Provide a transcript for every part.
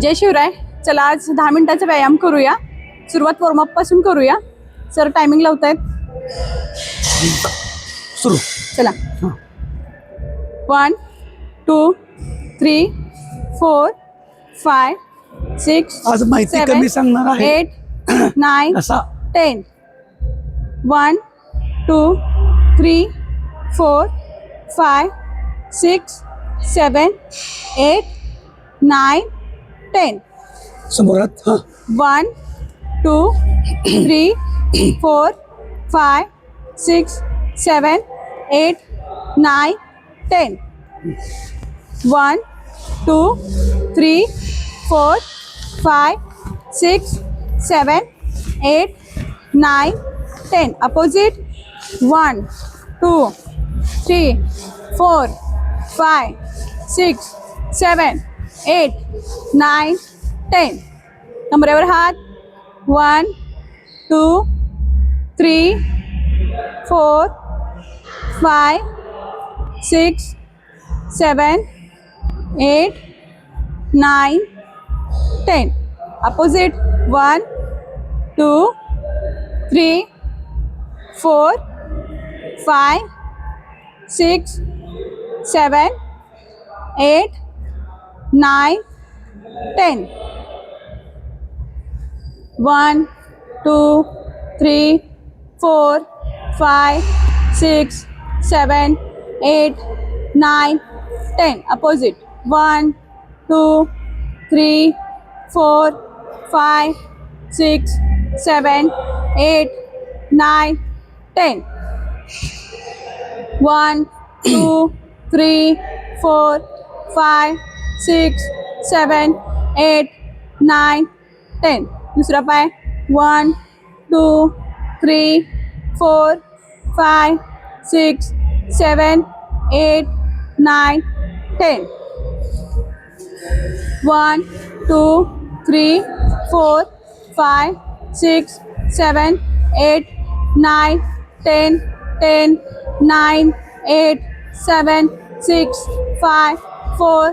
जय शिवराय. चला आज दहा मिनिटाचा व्यायाम करूया. सुरुवात वॉर्मअपपासून करूया. सर टायमिंग लावतायत. सुरू. चला. One two three four five six आज माहिती कमी सांगणार आहे. Eight nine ten one two three four five six seven eight nine ten. समोरात हा. One two three four five six seven eight nine ten. One two three four five six seven eight nine ten. Opposite one two three four five six seven eight, nine, ten. Number ever heart. One, two, three, four, five, six, seven, eight, nine, ten. Opposite. One, two, three, four, five, six, seven, eight nine, ten. One, two, three, four, five, six, seven, eight, nine, ten. Opposite. One, two, three, four, five, six, seven, eight, nine, ten. One, two, three, four, five. Six seven eight nine ten दुसरा पाय one two three four five six seven eight nine ten one two three four five six seven eight nine ten ten nine eight seven six five four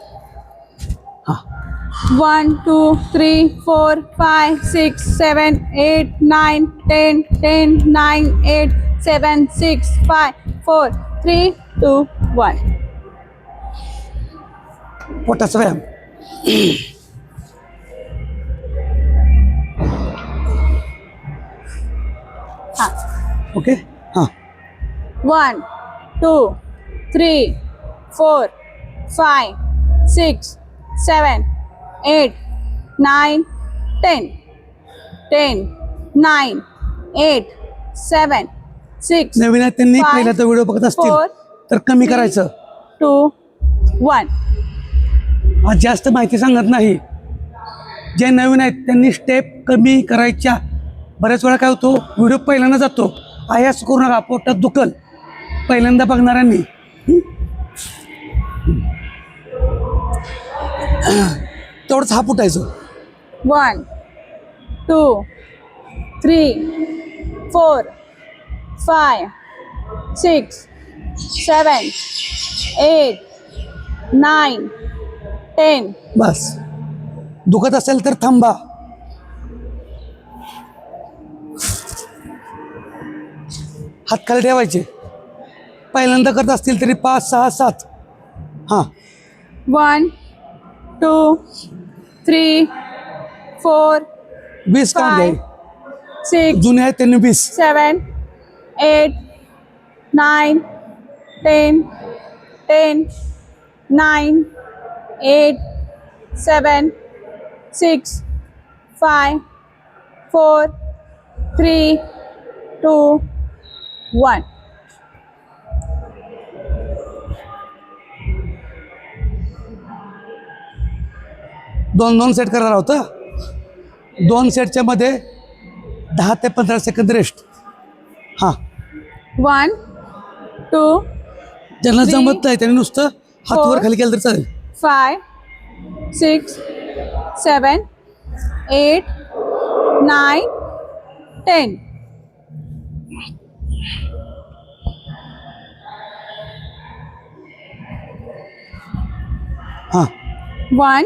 1, 2, 3, 4, 5, 6, 7, 8, 9, 10, 10, 9, 8, 7, 6, 5, 4, 3, 2, 1. What a swim. okay. Huh. 1, 2, 3, 4, 5, 6, 7, eight nine ten ten nine eight seven six नवीन आहेत त्यांनी Five, पहिला तर video बघत असतील. four, तर कमी three, करायचं. Two one. आज जास्त माहिती सांगत नाही. जे नवीन आहेत त्यांनी स्टेप कमी करायच्या. बऱ्याच वेळा काय होतो व्हिडिओ पहिल्यांदा जातो. आयास करू नका पोटात दुखल. पहिल्यांदा बघणाऱ्यांनी. तेवढंच हा फुटायचं. One two three four five six seven eight nine ten. बस. दुखत असेल तर थांबा. हात खाली ठेवायचे. पहिल्यांदा करत असतील तरी पाच सहा सात. हां. वन टू थ्री फोर वीस सिक्स जुने आहे वीस. Seven eight nine ten ten nine eight seven six five four three two one. दोन दोन सेट करणार आहोत. दोन सेटच्या मध्ये दहा ते पंधरा सेकंद रेस्ट हां. वन टू ज्यांना जमत नाही त्यांनी नुसतं हात वर four, खाली केलं तर चालेल. Five six seven eight nine ten हां. One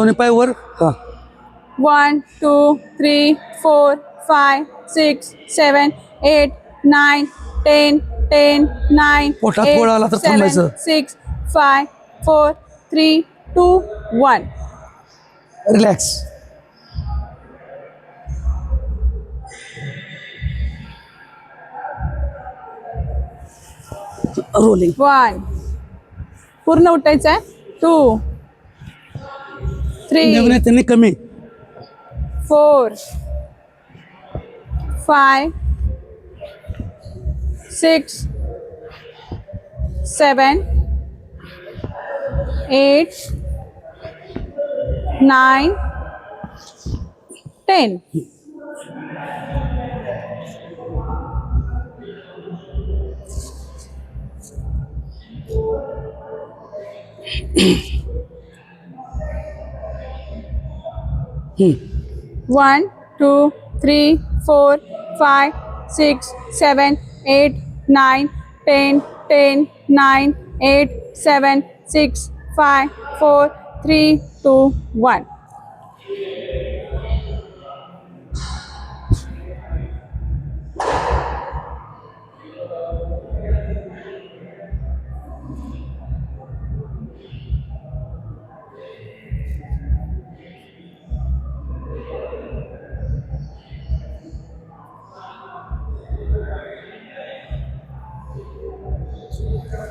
दोन्ही पाय वर? का one two three four five six seven eight nine ten ten nine पोटात पोळा आला तर six five four three two one relax rolling one पूर्ण उठायचं आहे. टू थ्री नवीन आहे त्यांनी कमी four, five, six, seven, eight, nine, he. 1, 2, 3, 4, 5, 6, 7, 8, 9, 10, 10, 9, 8, 7, 6, 5, 4, 3, 2, 1.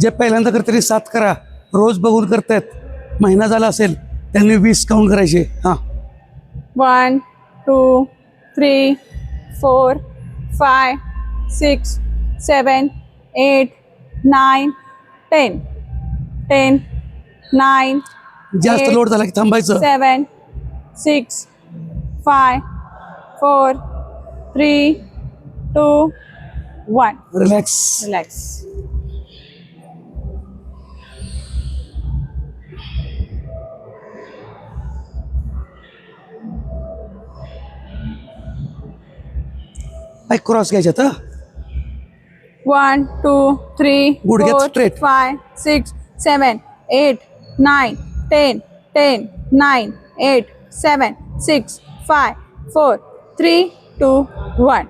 जे पहिल्यांदा करते सात करा रोज बघून करतायत. महिना झाला असेल त्यांनी वीस काउंट करायचे. हा. One two three four five six seven eight nine ten. Ten nine जास्त लोड झाला की थांबायचं. Seven six five four three two one. Relax Relax. पाय क्रॉस घ्यायच्यात हा One, two, three, गुडघ्यात four, straight. five, six, seven, eight, nine, ten, ten, nine, eight, seven, six, five, four, three, two, one.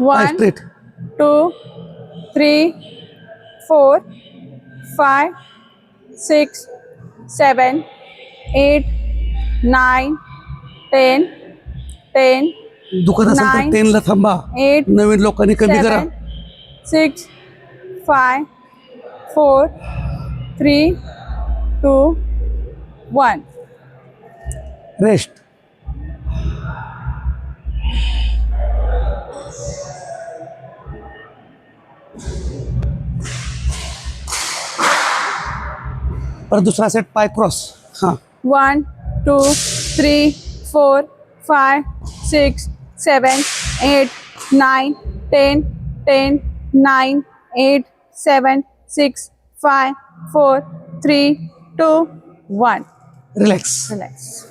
One two three four five six seven eight nine ten ten दुकान टेनला थांबा. Eight नवीन लोकांनी कमी करा. Six five four three two one rest परत दुसरा set पाय क्रॉस हां. One two three four five six seven eight nine ten ten nine eight seven six five four three two one relax relax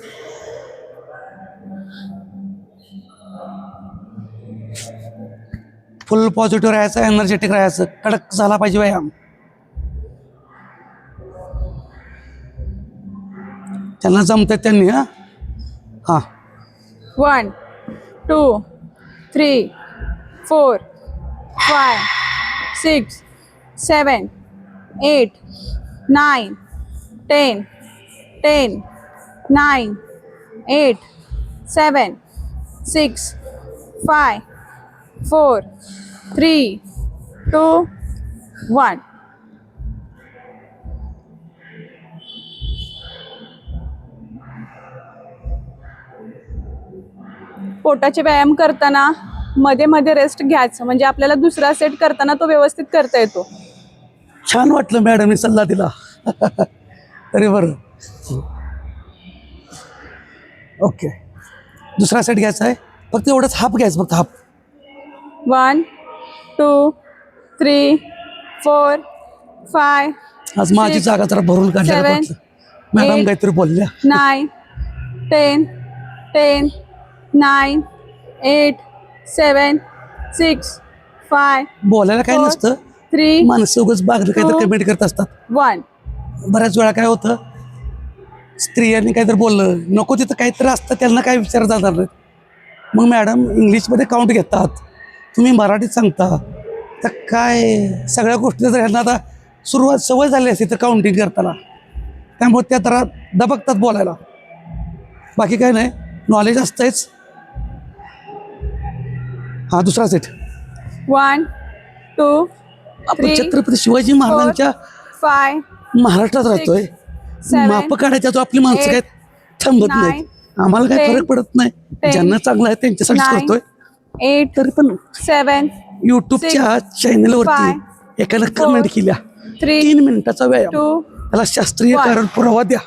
full positive राहायचं energetic राहायचं. कडक झाला पाहिजे व्यायाम. त्यांना जमतात त्यांनी हां? हां. One two three four five six seven eight nine ten ten nine eight seven six five four three two one पोटाचे व्यायाम करताना मध्ये मध्ये रेस्ट घ्यायचं. म्हणजे आपल्याला दुसरा सेट करताना तो व्यवस्थित करता येतो. छान वाटलं मॅडम मी सल्ला दिला. तरी बरं. ओके दुसरा सेट घ्यायचा आहे. फक्त एवढंच हाफ घ्यायचं फक्त half one two three four five आज माझी जागा जरा भरून वाटलं. मॅडम काहीतरी बोलल्या. Nine ten ten nine eight seven six five बोलायला काय नसतं. थ्री माणसं उगाच बागलं काहीतरी कमेंट करत असतात. वन. बऱ्याच वेळा काय होतं स्त्रियांनी काहीतरी बोललं नको तिथं काहीतरी असतं त्यांना काय विचार जाणार नाहीत. मग मॅडम इंग्लिशमध्ये काउंट घेतात. तुम्ही मराठीत सांगता. तर काय सगळ्या गोष्टी जर ह्यांना आता सुरुवात सवय झाली असते तर काउंटिंग करताना. त्यामुळे त्या जरा दबकतात बोलायला. बाकी काय नाही नॉलेज असतंच हा दुसरा सेट वन टू आपण Three, छत्रपती शिवाजी महाराजांच्या फाय महाराष्ट्रात राहतोय. seven, माप काढायच्या तो आपली माणसं काय eight, थांबत नाहीत. आम्हाला काय ten, फरक पडत नाही. ten, ज्यांना चांगलं आहे त्यांच्यासाठी nine, करतोय. एट तरी पण सेवन युट्यूबच्या चॅनलवरती एकानं कमेंट केल्या. थ्री तीन मिनिटाचा व्यायाम. टू त्याला शास्त्रीय one. कारण पुरावा द्या.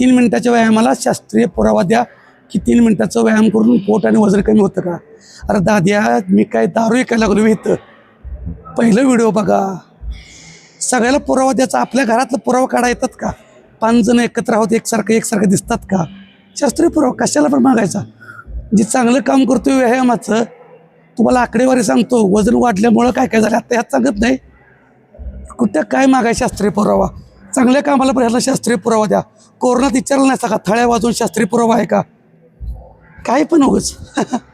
तीन मिनिटाच्या व्यायामाला शास्त्रीय पुरावा द्या. की तीन मिनिटाचा व्यायाम करून पोट आणि वजन कमी होतं का? अरे दाद्या मी काय दारू ऐकायला लागलो इथं? पहिलं व्हिडिओ बघा. सगळ्याला पुरावा द्यायचा आपल्या घरातला पुरावा काढा येतात का? पाच जण एकत्र आहोत एकसारखं एकसारखं दिसतात का? शास्त्रीय पुरावा कशाला पण मागायचा? जे चांगलं काम करतो व्यायामाचं तुम्हाला आकडेवारी सांगतो वजन वाढल्यामुळं काय काय झालं आता ह्यात सांगत नाही. कुठं काय मागाय शास्त्रीय पुरावा? चांगल्या कामाला पण ह्याला शास्त्रीय पुरावा द्या. कोरोनात विचारलं नाही का थळ्या वाजून शास्त्रीय पुरावा आहे का? काय पण उगच.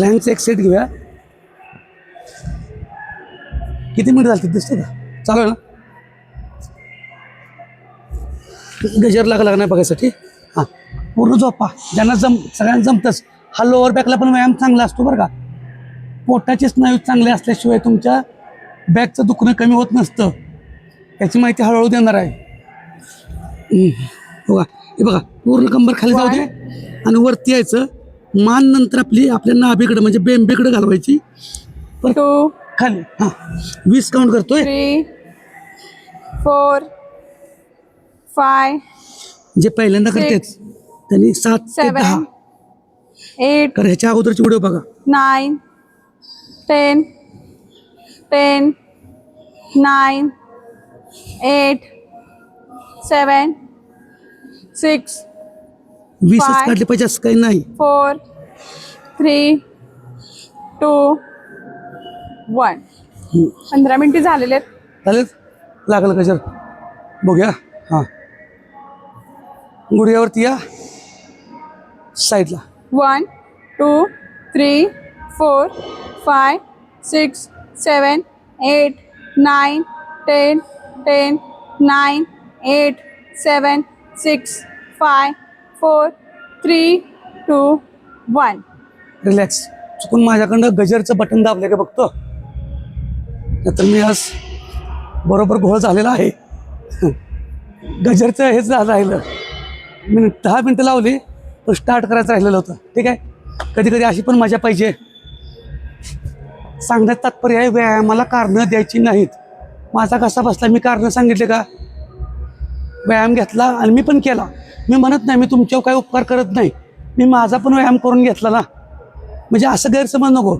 फ्लॅनचं एक सेट घेऊया. किती मिनिट झाली दिसतं का? चालू आहे ना? गजर लागला का नाही बघायसाठी. हां. पूर्ण झोपा. ज्यांना जम सगळ्यांना जमतंच. हा लोअर बॅकला पण व्यायाम चांगला असतो बरं का. पोटाचे स्नायू चांगले असल्याशिवाय तुमच्या बॅकचं दुखणं कमी होत नसतं. त्याची माहिती हळूहळू देणार आहे. बघा. हे बघा. पूर्ण कंबर खाली जाऊ दे. आणि वरती यायचं. मान नंतर आपली आपल्या नाभीकडे म्हणजे बेंबीकडे घालवायची. टू खाली. हां. वीस काउंट करतोय. थ्री फोर फाय जे पहिल्यांदा करतेच त्यांनी सात ते दहा. सेवन एट कारण ह्याच्या अगोदरची व्हिडिओ बघा. Nine, ten, ten, nine, eight, seven, six, वीसच. काढले पाहिजे असं काही नाही. four, three two one. पंधरा मिनटे झालेले आहेत. चालेल? लागलं गजर बघूया. हां. गुडघ्यावरती या. साईडला one two three four five six seven eight nine ten ten nine eight seven six five four three two one. Relax चुकून माझ्याकडनं गजरचं बटन दाबलं का बघतो? नाहीतर मी आज बरोबर घोळ झालेला आहे. गजरचं हेच राहिलं. मी दहा मिनटं लावली पण स्टार्ट करायचं राहिलेलं होतं. ठीक आहे? कधी कधी अशी पण मजा पाहिजे. सांगण्यात तात्पर्य आहे व्यायामाला कारणं द्यायची नाहीत. माझा कसा बसला मी कारणं सांगितले का? व्यायाम घेतला आणि मी पण केला. मी म्हणत नाही मी तुमच्यावर काही उपकार करत नाही. मी माझा पण व्यायाम करून घेतला ना. म्हणजे असं गैरसमज नको.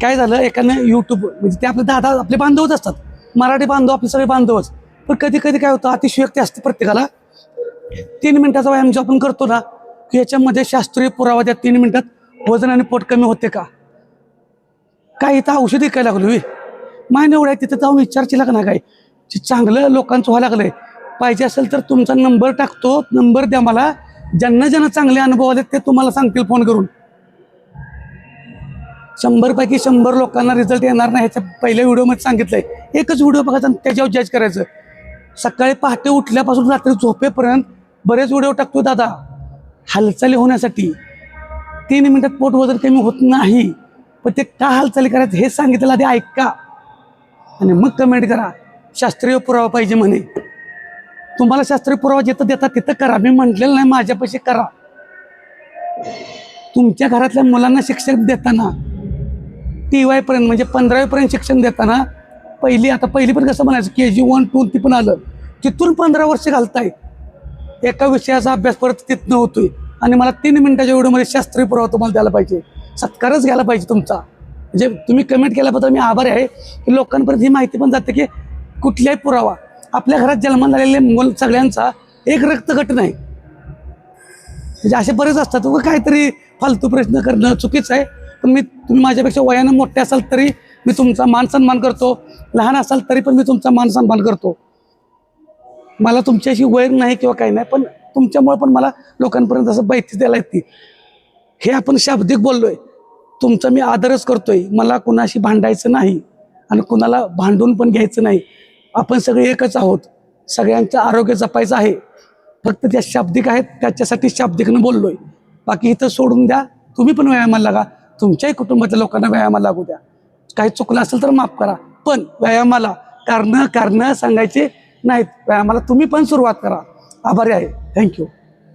काय झालं एकाने यूट्यूब म्हणजे ते आपले दादा आपले बांधवच असतात. मराठी बांधव आपले सगळे बांधवच. पण कधी कधी काय होतं अतिशयोक्ती असते प्रत्येकाला. तीन मिनिटाचा व्यायाम जो आपण करतो ना की याच्यामध्ये शास्त्रीय पुरावा त्या तीन मिनिटात वजन आणि पोट कमी होते का? काय इथं औषधी काय लागलो मी माय एवढं तिथं जाऊन विचारची लागणार काय चांगलं लोकांचं व्हायला लागलंय. पाहिजे असेल तर तुमचा नंबर टाकतो नंबर द्या मला. ज्यांना ज्यांना चांगले अनुभव आले ते तुम्हाला सांगतील फोन करून. शंभरपैकी शंभर लोकांना रिझल्ट येणार नाही ह्याच्या पहिल्या व्हिडिओमध्ये सांगितलं आहे एकच व्हिडिओ बघायचा त्याच्यावर जज करायचं. सकाळी पहाटे उठल्यापासून रात्री झोपेपर्यंत बरेच व्हिडिओ टाकतो दादा. हालचाली होण्यासाठी. तीन मिनिटात पोट वजन कमी होत नाही. पण ते का हालचाली करायचं हे सांगितलं आधी ऐका. आणि मग कमेंट करा. शास्त्रीय पुरावा पाहिजे म्हणे. तुम्हाला शास्त्रीय पुरावा जिथं देतात तिथं करा. मी म्हटलेलं नाही माझ्यापाशी करा. तुमच्या घरातल्या मुलांना शिक्षण देताना टी वायपर्यंत म्हणजे पंधरावीपर्यंत शिक्षण देताना पहिली आता पहिली पण कसं म्हणायचं के जी वन टू ती पण आलं. तिथून पंधरा वर्ष घालताय. एका विषयाचा अभ्यास परत तिथनं होतोय. आणि मला तीन मिनिटाच्या व्हिडिओमध्ये शास्त्रीय पुरावा तुम्हाला द्यायला पाहिजे. सत्कारच घ्यायला पाहिजे तुमचा. म्हणजे तुम्ही कमेंट केल्याबद्दल मी आभारी आहे. की लोकांपर्यंत ही माहिती पण जाते की कुठल्याही पुरावा आपल्या घरात जन्माला आलेले मुल सगळ्यांचा एक रक्तगट नाही. म्हणजे असे बरेच असतात. व काहीतरी फालतू प्रश्न करणं चुकीचं आहे. पण मी तुम्ही माझ्यापेक्षा वयानं मोठे असाल तरी मी तुमचा मान सन्मान करतो. लहान असाल तरी पण मी तुमचा मान सन्मान करतो. मला तुमच्याशी वैर नाही किंवा काही नाही पण तुमच्यामुळे पण मला लोकांपर्यंत असं माहिती द्यायला येते हे आपण शाब्दिक बोललोय. तुमचा मी आदरच करतोय. मला कुणाशी भांडायचं नाही आणि कुणाला भांडून पण घ्यायचं नाही. आपण सगळे एकच आहोत. सगळ्यांचं आरोग्य जपायचं आहे. फक्त ज्या शाब्दिक आहेत त्याच्यासाठी शाब्दिकनं बोललोय. बाकी इथं सोडून द्या. तुम्ही पण व्यायामाला लागा. तुमच्याही कुटुंबातल्या लोकांना व्यायामाला लागू द्या. काही चुकलं असेल तर माफ करा. पण व्यायामाला कारणं कारणं सांगायचे नाहीत. व्यायामाला तुम्ही पण सुरुवात करा. आभारी आहे. थँक्यू